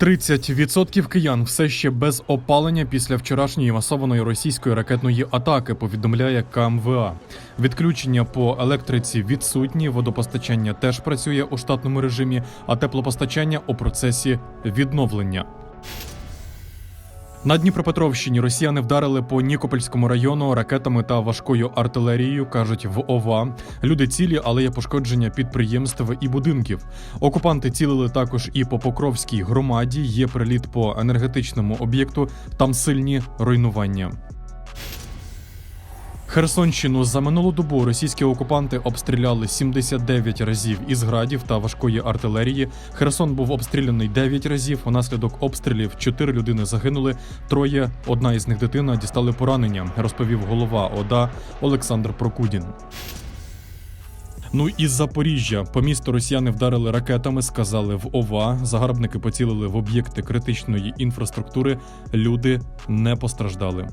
30% киян все ще без опалення після вчорашньої масованої російської ракетної атаки. Повідомляє КМВА. Відключення по електриці відсутні. Водопостачання теж працює у штатному режимі, а теплопостачання у процесі відновлення. На Дніпропетровщині росіяни вдарили по Нікопольському району ракетами та важкою артилерією, кажуть в ОВА. Люди цілі, але є пошкодження підприємств і будинків. Окупанти цілили також і по Покровській громаді. Є приліт по енергетичному об'єкту. Там сильні руйнування. Херсонщину за минулу добу російські окупанти обстріляли 79 разів із градів та важкої артилерії. Херсон був обстріляний 9 разів. Унаслідок обстрілів 4 людини загинули. Троє, одна із них дитина, дістали поранення, розповів голова ОДА Олександр Прокудін. Ну і Запоріжжя по місту росіяни вдарили ракетами, сказали в ОВА. Загарбники поцілили в об'єкти критичної інфраструктури. Люди не постраждали.